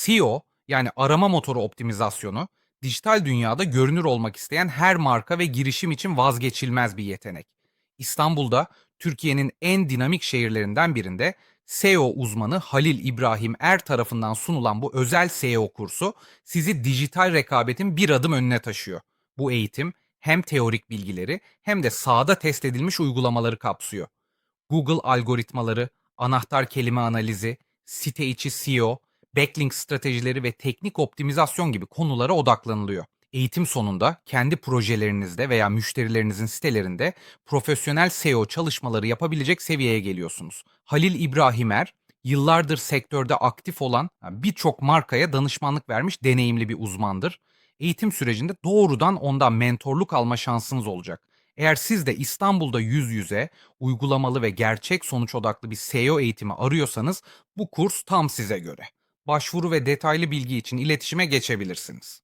SEO yani arama motoru optimizasyonu dijital dünyada görünür olmak isteyen her marka ve girişim için vazgeçilmez bir yetenek. İstanbul'da Türkiye'nin en dinamik şehirlerinden birinde SEO uzmanı Halil İbrahim Er tarafından sunulan bu özel SEO kursu sizi dijital rekabetin bir adım önüne taşıyor. Bu eğitim hem teorik bilgileri hem de sahada test edilmiş uygulamaları kapsıyor. Google algoritmaları, anahtar kelime analizi, site içi SEO, backlink stratejileri ve teknik optimizasyon gibi konulara odaklanılıyor. Eğitim sonunda kendi projelerinizde veya müşterilerinizin sitelerinde profesyonel SEO çalışmaları yapabilecek seviyeye geliyorsunuz. Halil İbrahimer, yıllardır sektörde aktif olan birçok markaya danışmanlık vermiş deneyimli bir uzmandır. Eğitim sürecinde doğrudan ondan mentorluk alma şansınız olacak. Eğer siz de İstanbul'da yüz yüze, uygulamalı ve gerçek sonuç odaklı bir SEO eğitimi arıyorsanız bu kurs tam size göre. Başvuru ve detaylı bilgi için iletişime geçebilirsiniz.